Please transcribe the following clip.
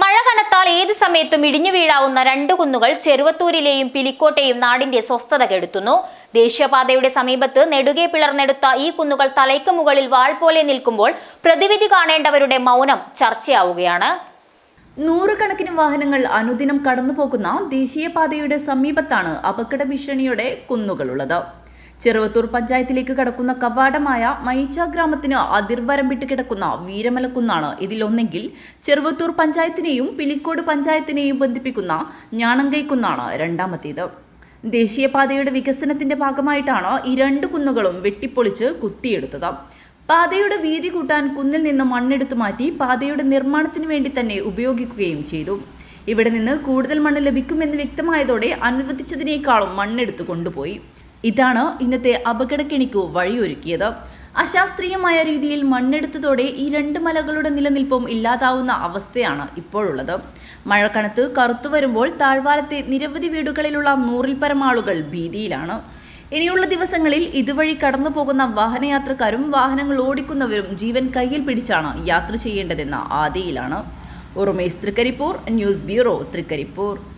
മഴ കനത്താൽ ഏത് സമയത്തും ഇടിഞ്ഞു വീഴാവുന്ന രണ്ട് കുന്നുകൾ ചെറുവത്തൂരിലെയും പിലിക്കോട്ടെയും നാടിന്റെ സ്വസ്ഥത കെടുത്തുന്നു. ദേശീയപാതയുടെ സമീപത്ത് നെടുകെ പിളർന്നെടുത്ത ഈ കുന്നുകൾ തലയ്ക്ക് മുകളിൽ വാൾ പോലെ നിൽക്കുമ്പോൾ പ്രതിവിധി കാണേണ്ടവരുടെ മൗനം ചർച്ചയാവുകയാണ്. നൂറുകണക്കിന് വാഹനങ്ങൾ അനുദിനം കടന്നുപോകുന്ന ദേശീയപാതയുടെ സമീപത്താണ് അപകട ഭീഷണിയുടെ കുന്നുകളുള്ളത്. ചെറുവത്തൂർ പഞ്ചായത്തിലേക്ക് കടക്കുന്ന കവാടമായ മൈച്ച ഗ്രാമത്തിന് അതിർവരമ്പിട്ട് കിടക്കുന്ന വീരമലക്കുന്നാണ് ഇതിലൊന്നെങ്കിൽ ചെറുവത്തൂർ പഞ്ചായത്തിനെയും പിലിക്കോട് പഞ്ചായത്തിനെയും ബന്ധിപ്പിക്കുന്ന ഞാണങ്കൈക്കുന്നാണ് രണ്ടാമത്തേത്. ദേശീയപാതയുടെ വികസനത്തിന്റെ ഭാഗമായിട്ടാണ് ഈ രണ്ട് കുന്നുകളും വെട്ടിപ്പൊളിച്ച് കുത്തിയെടുത്തത്. പാതയുടെ വീതി കൂട്ടാൻ കുന്നിൽ നിന്ന് മണ്ണെടുത്തു മാറ്റി പാതയുടെ നിർമ്മാണത്തിന് വേണ്ടി തന്നെ ഉപയോഗിക്കുകയും ചെയ്തു. ഇവിടെ നിന്ന് കൂടുതൽ മണ്ണ് ലഭിക്കുമെന്ന് വ്യക്തമായതോടെ അനുവദിച്ചതിനേക്കാളും മണ്ണെടുത്തു കൊണ്ടുപോയി. ഇതാണ് ഇന്നത്തെ അപകടക്കെണിക്കു വഴിയൊരുക്കിയത്. അശാസ്ത്രീയമായ രീതിയിൽ മണ്ണെടുത്തതോടെ ഈ രണ്ട് മലകളുടെ നിലനിൽപ്പും ഇല്ലാതാവുന്ന അവസ്ഥയാണ് ഇപ്പോഴുള്ളത്. മഴക്കണത്ത് കറുത്തു വരുമ്പോൾ താഴ്വാരത്തെ നിരവധി വീടുകളിലുള്ള നൂറിൽ പരമാളുകൾ ഭീതിയിലാണ്. ഇനിയുള്ള ദിവസങ്ങളിൽ ഇതുവഴി കടന്നു പോകുന്ന വാഹനയാത്രക്കാരും വാഹനങ്ങൾ ഓടിക്കുന്നവരും ജീവൻ കയ്യിൽ പിടിച്ചാണ് യാത്ര ചെയ്യേണ്ടതെന്ന ആദിയിലാണ്. ഉറുമേസ് തൃക്കരിപ്പൂർ ന്യൂസ് ബ്യൂറോ തൃക്കരിപ്പൂർ.